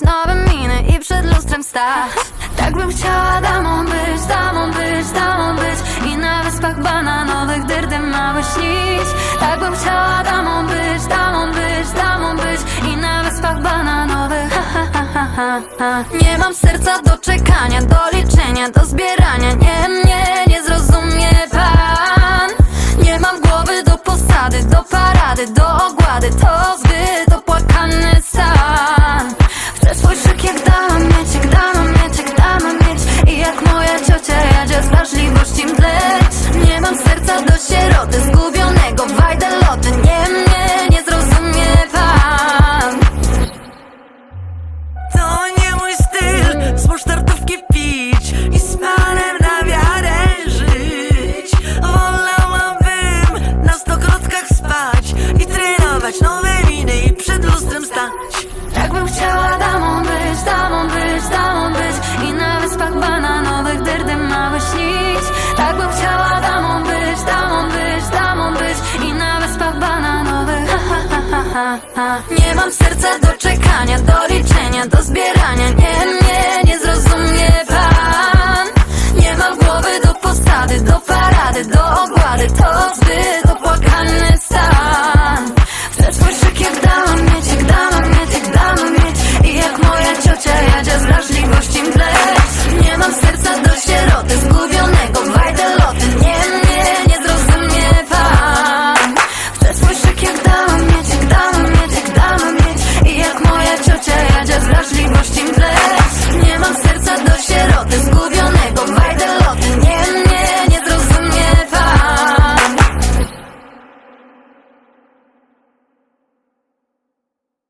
Nowe miny i przed lustrem stać. Tak bym chciała damą być, damą być, damą być. I na wyspach bananowych dyrdy małe śnić. Tak bym chciała damą być, damą być, damą być. I na wyspach bananowych ha, ha, ha, ha, ha, ha. Nie mam serca do czekania, do liczenia, do zbierania. Nie, nie, nie zrozumie pan. Nie mam głowy do posady, do parady, do ogłady. To zbyt Tak bym chciała damą być, damą być, damą być I na wyspach bananowych dyrdy małe śnić Tak bym chciała damą być, damą być, damą być I na wyspach bananowych ha, ha, ha, ha, ha. Nie mam serca do czekania, do liczenia, do zbierania. Nie, nie, nie zrozumie pan. Nie mam głowy do posady, do parady, do ogłady. To